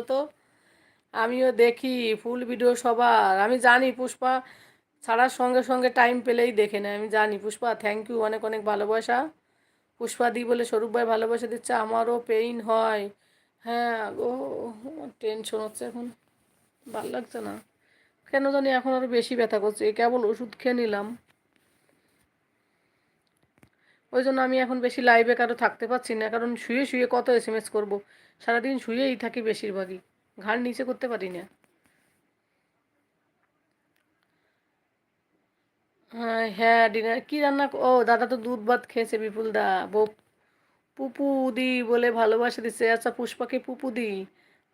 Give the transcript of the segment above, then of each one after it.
তো। আমিও দেখি, ফুল ভিডিও সবার। আমি জানি পুষ্পা ছাড়ার সঙ্গে সঙ্গে টাইম পেলেই দেখে নেয়, আমি জানি। পুষ্পা থ্যাংক ইউ অনেক অনেক ভালোবাসা। পুষ্পা দি বলে, স্বরূপ ভাই ভালোবাসা দিচ্ছে, আমারও পেইন হয়। হ্যাঁ গো টেনশন হচ্ছে এখন। ভালো লাগছে না। কেন জানি এখন আরও বেশি ব্যথা করছে। কেবল ওষুধ খেয়ে নিলাম। ওই জন্য আমি এখন বেশি লাইভে কারও থাকতে পারছি না, কারণ শুয়ে শুয়ে কত এস এম এস করব? সারাদিন শুয়েই থাকি বেশিরভাগই, ঘাড় নিচে করতে পারি না। হ্যাঁ ডিনার কী রান্না ও, দাদা তো দুধ ভাত খেয়েছে, বিপুল দা বউ পুপু দি বলে ভালোবাসা দিচ্ছে আচ্ছা পুষ্পাকে পুপু দি।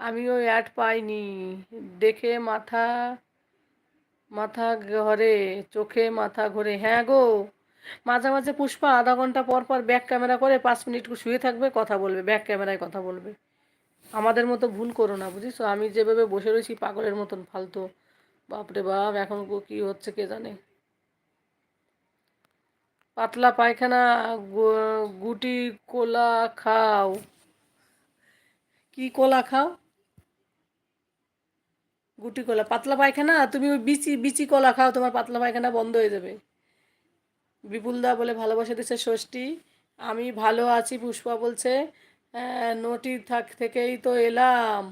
আমিও অ্যাড পাইনি। দেখে মাথা মাথা ঘরে, চোখে মাথা ঘোরে। হ্যাঁ গো মাঝে মাঝে পুষ্পা আধা ঘণ্টা পর পর ব্যাক ক্যামেরা করে পাঁচ মিনিট শুয়ে থাকবে, কথা বলবে ব্যাক ক্যামেরায় কথা বলবে। আমাদের মতো ভুল করো না বুঝিস আমি যেভাবে বসে রয়েছি, পাগলের মতন, ফালতু। বাপরে বাপ, এখন কি হচ্ছে কে জানে? পাতলা পায়খানা গুটি কোলা খাও। কি কোলা খাও? গুটি কলা, পাতলা পায়খানা? তুমি ওই বিচি বিচি কলা খাও, তোমার পাতলা পায়খানা বন্ধ হয়ে যাবে। বিপুলদা বলে ভালোবাসা দিচ্ছে ষষ্ঠী। আমি ভালো আছি, পুষ্পা বলছে নটি থাক থেকেই তো এলাম।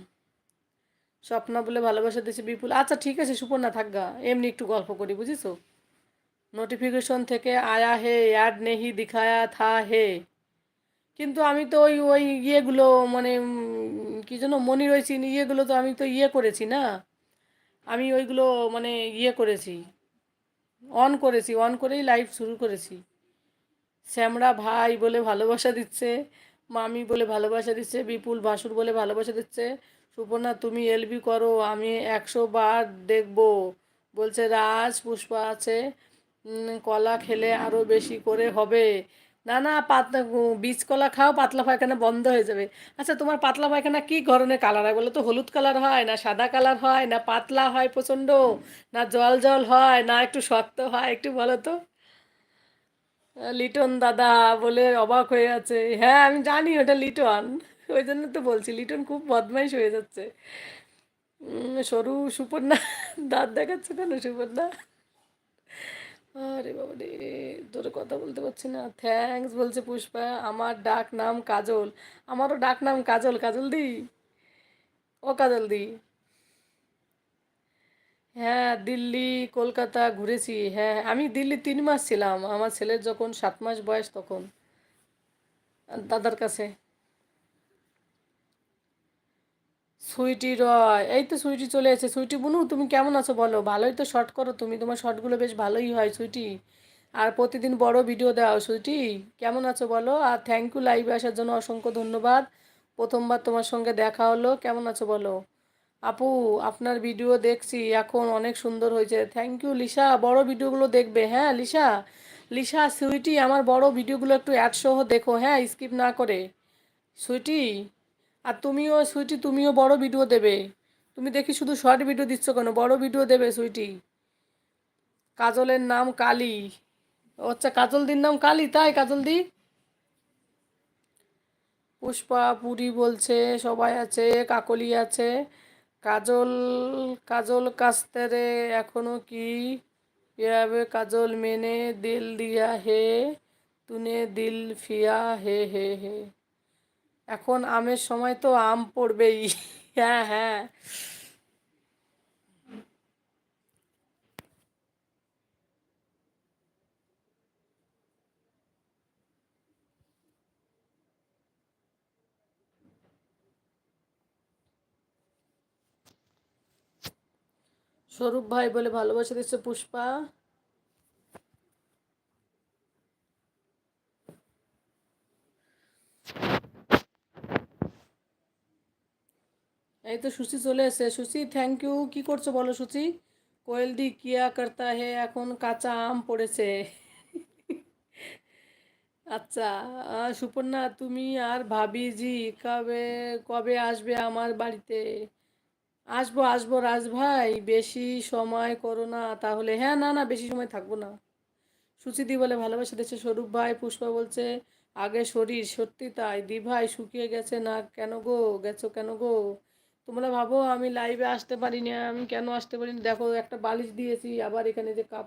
স্বপ্না বলে ভালোবাসা দিচ্ছে বিপুল। আচ্ছা ঠিক আছে, সুপর্ণা থাকগা এমনি একটু গল্প করি বুঝিস নোটিফিকেশন থেকে আয়া হে অ্যাড নেহি দিখায়া থা হে। কিন্তু আমি তো ওই ওই ইয়েগুলো মানে কী যেন মনি রয়েছি ইয়েগুলো তো আমি তো ইয়ে করেছি না। আমি ওইগুলো মানে ইয়ে করেছি। অন করেছি, অন করেই লাইভ শুরু করেছি। শ্যামরা ভাই বলে ভালোবাসা দিচ্ছে, মামি বলে ভালোবাসা দিচ্ছে, বিপুল ভাসুর বলে ভালোবাসা দিচ্ছে। সুপর্ণা, তুমি এলবি করো, আমি একশো বার দেখব। বলছে, রাজ, পুষ্পা আছে। কলা খেলে আরও বেশি করে হবে। না না পাতলা বীজ কলা খাও, পাতলা পায়খানা বন্ধ হয়ে যাবে। আচ্ছা তোমার পাতলা পায়খানা কী ধরনের কালার হয় বলো তো? হলুদ কালার হয় না সাদা কালার হয় না পাতলা হয় প্রচণ্ড? না জল জল হয় না একটু শক্ত হয় একটু বলো তো? লিটন দাদা বলে অবাক হয়ে আছে। হ্যাঁ আমি জানি ওটা লিটন। ওই জন্য তো বলছি, লিটন খুব বদমাইশ হয়ে যাচ্ছে। সরু সুপর্ণা দাঁত দেখাচ্ছে কেন সুপর্ণা? আরে বাবা রে, তোর কথা বলতে পারছি না। থ্যাংকস বলছে পুষ্পা, আমার ডাক নাম কাজল। আমারও ডাক নাম কাজল কাজল দি। ও কাজল দি। হ্যাঁ দিল্লি, কলকাতা ঘুরেছি। হ্যাঁ আমি দিল্লি তিন মাস ছিলাম। আমার ছেলের যখন সাত মাস বয়স তখন, দাদার কাছে। সুইটি রয়, এই তো সুইটি চলে এসেছে। সুইটি, বুনু, তুমি কেমন আছো বলো? ভালোই তো শর্ট করো তুমি, তোমার শর্টগুলো বেশ ভালোই হয় সুইটি। আর প্রতিদিন বড় ভিডিও দাও সুইটি, কেমন আছো বলো? আর থ্যাংক ইউ লাইভে আসার জন্য অসংখ্য ধন্যবাদ। প্রথমবার তোমার সঙ্গে দেখা হলো, কেমন আছো বলো? আপু, আপনার ভিডিও দেখছি, এখন অনেক সুন্দর হয়েছে। থ্যাংক ইউ লিসা, বড় ভিডিওগুলো দেখবে হ্যাঁ লিসা? লিসা, সুইটি, আমার বড় ভিডিওগুলো একটু অ্যাডসহ দেখো হ্যাঁ স্কিপ না করে। সুইটি আর তুমিও সুইটি, তুমিও বড় ভিডিও দেবে। তুমি দেখি শুধু শর্ট ভিডিও দিচ্ছ কেন? বড় ভিডিও দেবে সুইটি। কাজলের নাম কালী। আচ্ছা কাজল দির নাম কালি, তাই কাজল দি পুষ্পা, পুরী বলছে, সবাই আছে, কাকলি আছে। কাজল কাজল কাস্তেরে, এখনও কি? ইয়াবে কাজল মেনে দিল দিয়া হে, তুনে দিল ফিয়া হে হে হে। এখন আমের সময় তো আম পড়বেই। হ্যাঁ হ্যাঁ। স্বরূপ ভাই বলে ভালোবাসা দিচ্ছে পুষ্পা। এই তো সুচি চলে এসে সুচি থ্যাংক ইউ কি করছ বলো সুচি? কোয়েল দি কিয়া করতা হে? এখন কাঁচা আম পড়েছে। আচ্ছা সুপর্ণা, তুমি আর ভাবিজি কবে কবে আসবে আমার বাড়িতে? আসব আসব রাজ ভাই বেশি সময় করো না। তাহলে হ্যাঁ না না, বেশি সময় থাকব না। সুচিদি বলে ভালোবাসা দিচ্ছে। স্বরূপ ভাই, পুষ্পা বলছে, আগে শরীর, সত্যি তাই। দি ভাই শুকিয়ে গেছে না? কেন গো? গেছো কেন গো? তোমরা ভাবো আমি লাইভে আসতে পারি না আমি কেন আসতে পারি না দেখো একটা বালিশ দিয়েছি, আবার এখানে যে কাপ